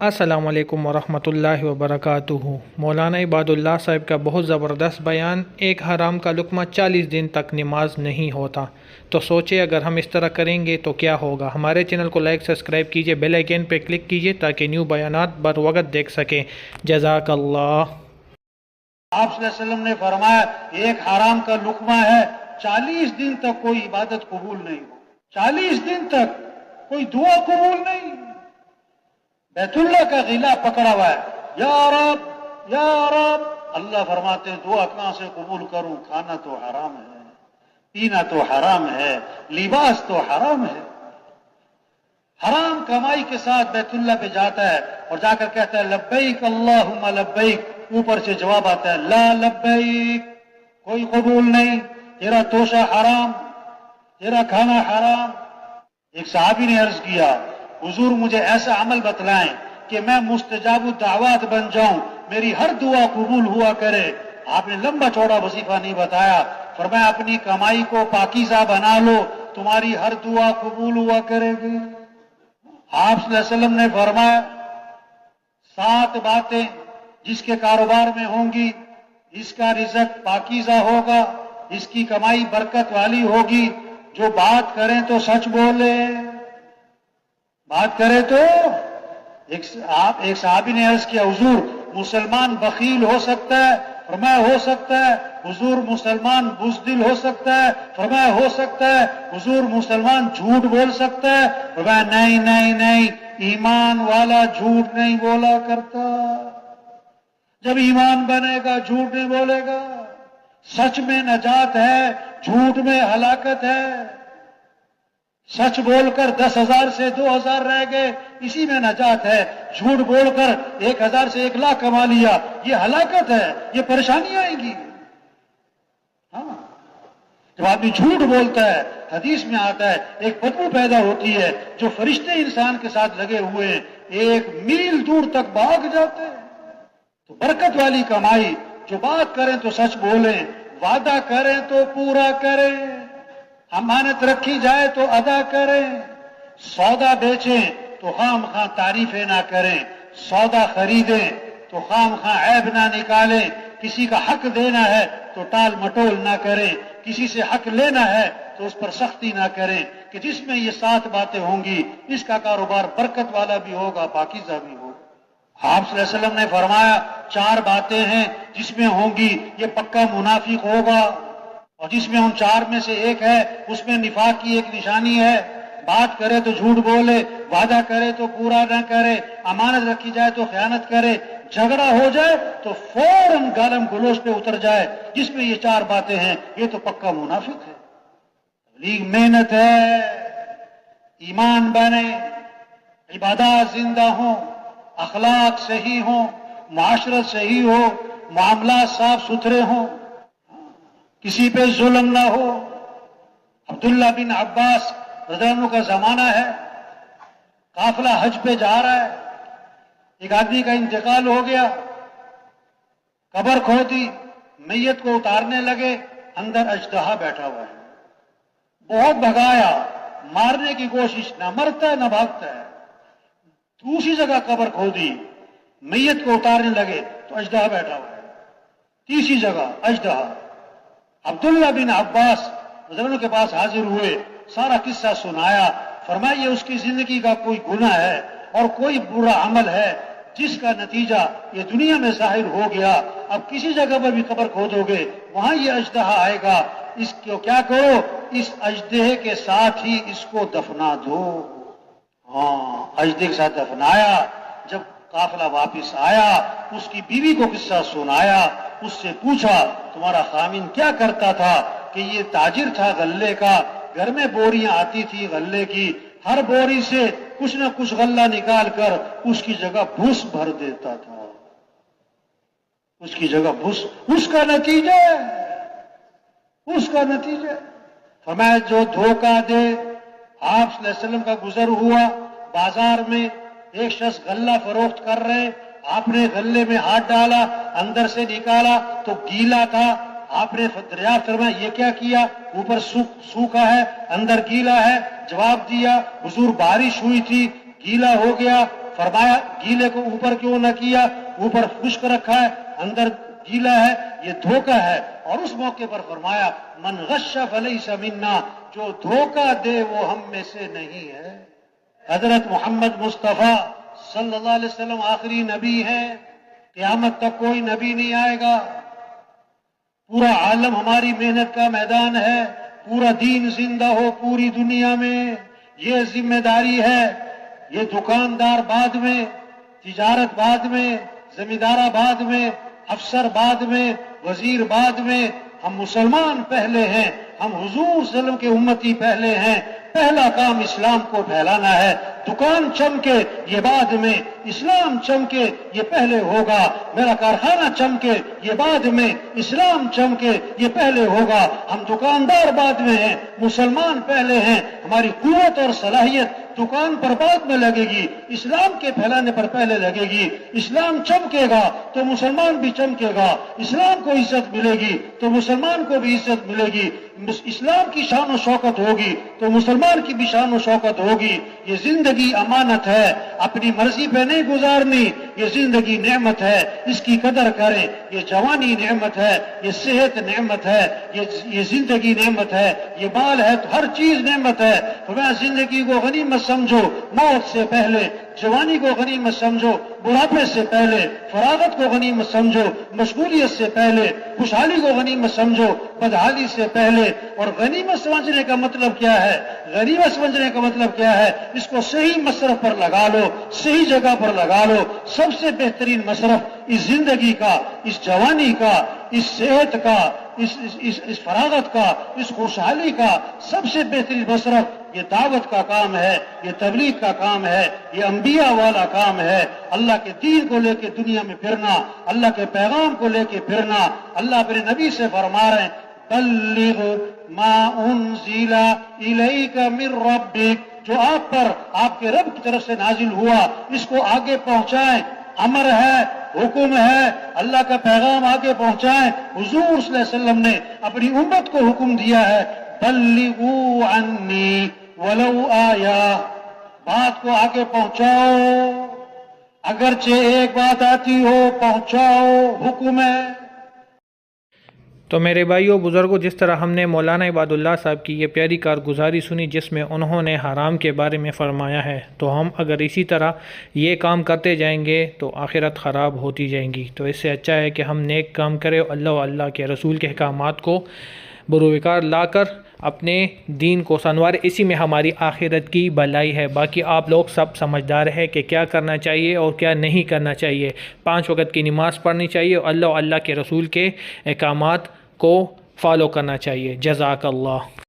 السلام علیکم ورحمۃ اللہ وبرکاتہ۔ مولانا عباد اللہ صاحب کا بہت زبردست بیان، ایک حرام کا لقمہ چالیس دن تک نماز نہیں ہوتا۔ تو سوچے اگر ہم اس طرح کریں گے تو کیا ہوگا؟ ہمارے چینل کو لائک، سبسکرائب کیجیے، بیل آئیکن پہ کلک کیجیے تاکہ نیو بیانات بر وقت دیکھ سکیں۔ جزاک اللہ۔ آپ صلی اللہ علیہ وسلم نے فرمایا، ایک حرام کا لقمہ ہے، چالیس دن تک کوئی عبادت قبول نہیں ہو۔ چالیس دن تک کوئی دعا قبول نہیں۔ بیت اللہ کا غلہ پکڑا ہوا ہے۔ یا رب یا رب۔ اللہ فرماتے ہیں، دعا کہاں سے قبول کروں؟ کھانا تو حرام ہے، پینا تو حرام ہے، لباس تو حرام ہے۔ حرام کمائی کے ساتھ بیت اللہ پہ جاتا ہے اور جا کر کہتا ہے، لبیک اللہم لبیک۔ اوپر سے جواب آتا ہے، لا لبیک۔ کوئی قبول نہیں، تیرا توشہ حرام، تیرا کھانا حرام۔ ایک صحابی نے عرض کیا حضور مجھے ایسا عمل بتلائیں کہ میں مستجاب الدعوات بن جاؤں، میری ہر دعا قبول ہوا کرے۔ آپ نے لمبا چوڑا وظیفہ نہیں بتایا۔ فرمایا، اپنی کمائی کو پاکیزہ بنا لو، تمہاری ہر دعا قبول ہوا کرے گی۔ آپ صلی اللہ علیہ وسلم نے فرمایا، سات باتیں جس کے کاروبار میں ہوں گی، اس کا رزق پاکیزہ ہوگا، اس کی کمائی برکت والی ہوگی۔ جو بات کریں تو سچ بولے۔ بات کرے تو ایک آپ ایک صحابی نے عرض کیا، حضور، مسلمان بخیل ہو سکتا ہے، فرمایا ہو سکتا ہے۔ حضور، مسلمان بزدل ہو سکتا ہے، فرمایا ہو سکتا ہے۔ حضور، مسلمان جھوٹ بول سکتا ہے۔ فرمایا، نہیں نہیں نہیں، ایمان والا جھوٹ نہیں بولا کرتا۔ جب ایمان بنے گا، جھوٹ نہیں بولے گا۔ سچ میں نجات ہے، جھوٹ میں ہلاکت ہے۔ سچ بول کر دس ہزار سے دو ہزار رہ گئے، اسی میں نجات ہے۔ جھوٹ بول کر ایک ہزار سے ایک لاکھ کما لیا۔ یہ ہلاکت ہے، یہ پریشانی آئے گی۔ ہاں۔ جب آدمی جھوٹ بولتا ہے، حدیث میں آتا ہے، ایک بدبو پیدا ہوتی ہے جو فرشتے انسان کے ساتھ لگے ہوئے ہیں ایک میل دور تک بھاگ جاتے ہیں۔ تو برکت والی کمائی، جو بات کریں تو سچ بولیں، وعدہ کریں تو پورا کریں۔ امانت رکھی جائے تو ادا کریں، سودا بیچیں تو خام خاں تعریفیں نہ کریں، سودا خریدیں تو خام خاں عیب نہ نکالیں، کسی کا حق دینا ہے تو ٹال مٹول نہ کریں، کسی سے حق لینا ہے تو اس پر سختی نہ کریں، کہ جس میں یہ سات باتیں ہوں گی، اس کا کاروبار برکت والا بھی ہوگا، پاکیزہ بھی ہوگا۔ آپ صلی اللہ علیہ وسلم نے فرمایا، چار باتیں ہیں جس میں ہوں گی، یہ پکا منافق ہوگا۔ اور جس میں ان چار میں سے ایک ہے، اس میں نفاق کی ایک نشانی ہے۔ بات کرے تو جھوٹ بولے، وعدہ کرے تو پورا نہ کرے، امانت رکھی جائے تو خیانت کرے۔ جھگڑا ہو جائے تو فوراً گالم گلوچ پہ اتر جائے، جس میں یہ چار باتیں ہیں۔ یہ تو پکا منافق ہے۔ لیگ محنت ہے، ایمان بنے، عبادات زندہ ہوں، اخلاق صحیح ہوں، معاشرت صحیح ہو، معاملات صاف ستھرے ہوں۔ کسی پہ ظلم نہ ہو۔ عبداللہ بن عباس رضانوں کا زمانہ ہے۔ قافلہ حج پہ جا رہا ہے۔ ایک آدمی کا انتقال ہو گیا۔ قبر کھو دی میت کو اتارنے لگے، اندر اجتہا بیٹھا ہوا ہے۔ بہت بھگایا، مارنے کی کوشش نہ مرتا ہے، نہ بھاگتا ہے۔ دوسری جگہ قبر کھو دی میت کو اتارنے لگے تو اجدہ بیٹھا ہوا ہے۔ تیسری جگہ اجدہ عبداللہ بن عباس بزرگوں کے پاس حاضر ہوئے، سارا قصہ سنایا، فرمایا یہ اس کی زندگی کا کوئی گناہ ہے اور کوئی برا عمل ہے، جس کا نتیجہ یہ دنیا میں ظاہر ہو گیا، اب کسی جگہ پر بھی قبر کھودو گے، وہاں یہ اجدہ آئے گا۔ اس کو کیا کرو؟ اس اجدہ کے ساتھ ہی اس کو دفنا دو۔ ہاں اجدہ کے ساتھ دفنایا، جب قافلہ واپس آیا، اس کی بیوی کو قصہ سنایا اس سے پوچھا، تمہارا خامین کیا کرتا تھا کہ یہ تاجر تھا غلے کا؟ گھر میں بوریاں آتی تھی غلے کی۔ ہر بوری سے کچھ نہ کچھ غلہ نکال کر اس کی جگہ بھوس بھر دیتا تھا۔ اس کی جگہ بھوس، اس کا نتیجہ اس کا نتیجہ فرمایا، جو دھوکہ دے، آپ وسلم کا گزر ہوا، بازار میں ایک شخص غلہ فروخت کر رہے آپ نے غلے میں ہاتھ ڈالا، اندر سے نکالا تو گیلا تھا۔ آپ نے دریافت فرمایا، یہ کیا کیا؟ اوپر سوکھا ہے، اندر گیلا ہے۔ جواب دیا، حضور بارش ہوئی تھی، گیلا ہو گیا۔ فرمایا، گیلے کو اوپر کیوں نہ کیا؟ اوپر خشک رکھا ہے، اندر گیلا ہے، یہ دھوکہ ہے۔ اور اس موقع پر فرمایا، من غش فلیس منا، جو دھوکہ دے وہ ہم میں سے نہیں ہے۔ حضرت محمد مصطفیٰ صلی اللہ علیہ وسلم آخری نبی ہے، قیامت تک کوئی نبی نہیں آئے گا۔ پورا عالم ہماری محنت کا میدان ہے، پورا دین زندہ ہو پوری دنیا میں۔ یہ ذمہ داری ہے، یہ دکاندار بعد میں، تجارت بعد میں، زمیندارہ بعد میں، افسر بعد میں، وزیر بعد میں۔ ہم مسلمان پہلے ہیں، ہم حضور صلی اللہ علیہ وسلم کے امتی پہلے ہیں۔ پہلا کام اسلام کو پھیلانا ہے۔ دکان چمکے یہ بعد میں، اسلام چمکے یہ پہلے ہوگا۔ میرا کارخانہ چمکے یہ بعد میں، اسلام چمکے یہ پہلے ہوگا۔ ہم دکاندار بعد میں ہیں، مسلمان پہلے ہیں۔ ہماری قوت اور صلاحیت دکان پر بعد میں لگے گی۔ اسلام کے پھیلانے پر پہلے لگے گی۔ اسلام چمکے گا تو مسلمان بھی چمکے گا۔ اسلام کو عزت ملے گی تو مسلمان کو بھی عزت ملے گی۔ اسلام کی شان و شوکت ہوگی تو مسلمان کی بھی شان و شوکت ہوگی۔ یہ زندگی امانت ہے، اپنی مرضی پہ نہیں گزارنی، یہ زندگی نعمت ہے۔ اس کی قدر کریں، یہ جوانی نعمت ہے، یہ صحت نعمت ہے، یہ زندگی نعمت ہے، یہ مال ہے تو ہر چیز نعمت ہے۔ تو میں زندگی کو غنیمت سمجھو، موت سے پہلے جوانی کو غنیمت سمجھو، بڑھاپے سے پہلے، فراغت کو غنیمت سمجھو، مشغولیت سے پہلے، خوشحالی کو غنیمت سمجھو، بدحالی سے پہلے۔ اور غنیمت سمجھنے کا مطلب کیا ہے؟ غنیمت سمجھنے کا مطلب کیا ہے؟ اس کو صحیح مصرف پر لگا لو، صحیح جگہ پر لگا لو۔ سب سے بہترین مصرف اس زندگی کا اس جوانی کا اس صحت کا اس, اس, اس, اس فراغت کا اس خوشحالی کا سب سے بہترین مصرف یہ دعوت کا کام ہے یہ تبلیغ کا کام ہے یہ انبیاء والا کام ہے۔ اللہ کے دین کو لے کے دنیا میں پھرنا اللہ کے پیغام کو لے کے پھرنا۔ اللہ اپنے نبی سے فرما رہے ہیں بلغ ما انزل الیک من ربک۔ جو آپ پر آپ کے رب کی طرف سے نازل ہوا اس کو آگے پہنچائیں۔ امر ہے حکم ہے اللہ کا پیغام آگے پہنچائیں۔ حضور صلی اللہ علیہ وسلم نے اپنی امت کو حکم دیا ہے، بلغو عنی ولو آیا۔ بات کو آگے پہنچاؤ۔ اگرچہ ایک بات آتی ہو، پہنچاؤ حکم ہے۔ تو میرے بھائیوں بزرگوں جس طرح ہم نے مولانا عباد اللہ صاحب کی یہ پیاری کارگزاری سنی، جس میں انہوں نے حرام کے بارے میں فرمایا ہے، تو ہم اگر اسی طرح یہ کام کرتے جائیں گے تو آخرت خراب ہوتی جائیں گی۔ تو اس سے اچھا ہے کہ ہم نیک کام کریں اللہ و اللہ کے رسول کے احکامات کو بروکار لا کر اپنے دین کو سنوار۔ اسی میں ہماری آخرت کی بلائی ہے۔ باقی آپ لوگ سب سمجھدار ہے کہ کیا کرنا چاہیے اور کیا نہیں کرنا چاہیے۔ پانچ وقت کی نماز پڑھنی چاہیے اور اللہ و اللہ کے رسول کے احکامات کو فالو کرنا چاہیے۔ جزاک اللہ۔